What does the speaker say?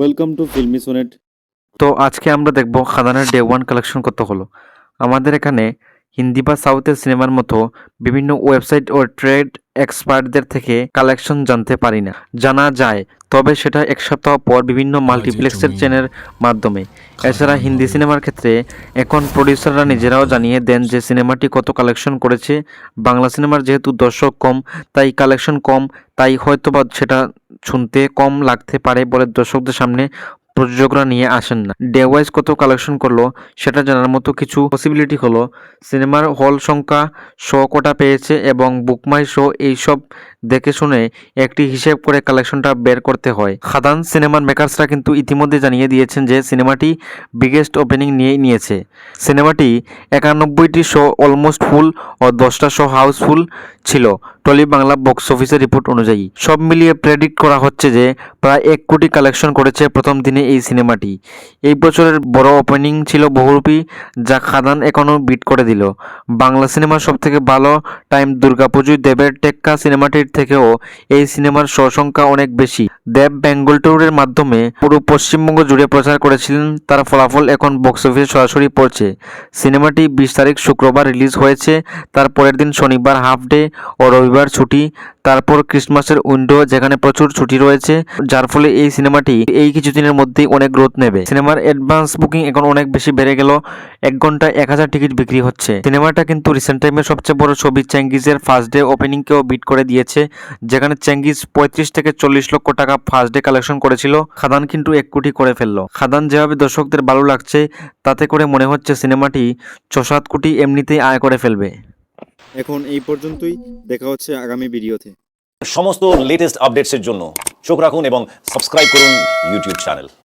Welcome to filmi sonnet তো আজকে আমরা দেখব খাদানের ডে ওয়ান কালেকশন কত হলো। আমাদের এখানে হিন্দি বা সাউথের সিনেমার মতো বিভিন্ন ওয়েবসাইট ও ট্রেড এক্সপার্টদের থেকে কালেকশন জানতে পারি না। জানা যায় তবে সেটা এক সপ্তাহ পর বিভিন্ন মাল্টিপ্লেক্সের চেনের মাধ্যমে। এছাড়া হিন্দি সিনেমার ক্ষেত্রে এখন প্রডিউসাররা নিজেরাও জানিয়ে দেন যে সিনেমাটি কত কালেকশন করেছে। বাংলা সিনেমার যেহেতু দর্শক কম তাই কালেকশন কম তাই হয়তোবা সেটা শুনতে কম লাগতে পারে বলে দর্শকদের সামনে প্রযোজকরা নিয়ে আসেন না। ডে ওয়াইজ কত কালেকশন করল সেটা জানার মতো কিছু পসিবিলিটি হলো। সিনেমার হল সংখ্যা শো কটা পেয়েছে এবং বুকমাই শো এইসব দেখে শুনে একটি হিসেব করে কালেকশনটা বের করতে হয়। খাদান সিনেমার মেকার্সরা কিন্তু ইতিমধ্যে জানিয়ে দিয়েছেন যে সিনেমাটি বিগেস্ট ওপেনিং নিয়েই নিয়েছে। সিনেমাটি একানব্বইটি শো অলমোস্ট ফুল ও দশটা শো হাউসফুল ছিল, টলি বাংলা বক্স অফিসের রিপোর্ট অনুযায়ী। সব মিলিয়ে প্রেডিক্ট করা হচ্ছে যে প্রায় এক কোটি কালেকশন করেছে প্রথম দিনে এই সিনেমাটি। এই বছরের বড় ওপেনিং ছিল বহুরূপী, যা খাদান এখনও বিট করে দিল। বাংলা সিনেমার সব থেকে ভালো টাইম দুর্গাপুজোয় দেবের টেক্কা সিনেমাটির থেকেও এই সিনেমার শো সংখ্যা অনেক বেশি। দেব বেঙ্গল ট্যুরের মাধ্যমে পুরো পশ্চিমবঙ্গ জুড়ে প্রচার করেছিলেন। তার ফলাফল এখন বক্স অফিসে সরাসরি পড়ছে। সিনেমাটি বিশ তারিখ শুক্রবার রিলিজ হয়েছে। তার পরের দিন শনিবার হাফ ডে ও রবিবার ছুটি। তারপর ক্রিসমাসের উইন্ডো যেখানে প্রচুর ছুটি রয়েছে, যার ফলে এই সিনেমাটি এই কিছুদিনের মধ্যেই অনেক গ্রোথ নেবে। সিনেমার অ্যাডভান্স বুকিং এখন অনেক বেশি বেড়ে গেল, এক ঘন্টায় এক হাজার টিকিট বিক্রি হচ্ছে। সিনেমাটা কিন্তু রিসেন্ট টাইমের সবচেয়ে বড় ছবি চ্যাঙ্গিজের ফার্স্ট ডে ওপেনিংকেও বিট করে দিয়েছে, যেখানে চ্যাঙ্গিজ পঁয়ত্রিশ থেকে চল্লিশ লক্ষ টাকা ফার্স্ট ডে কালেকশন করেছিল। খাদান কিন্তু এক কোটি করে ফেলল। খাদান যেভাবে দর্শকদের ভালো লাগছে, তাতে করে মনে হচ্ছে সিনেমাটি ছ সাত কোটি এমনিতেই আয় করে ফেলবে। এখন এই পর্যন্তই, দেখা হচ্ছে আগামী ভিডিওতে। সমস্ত লেটেস্ট আপডেটসের জন্য চোখ রাখুন এবং সাবস্ক্রাইব করুন ইউটিউব চ্যানেল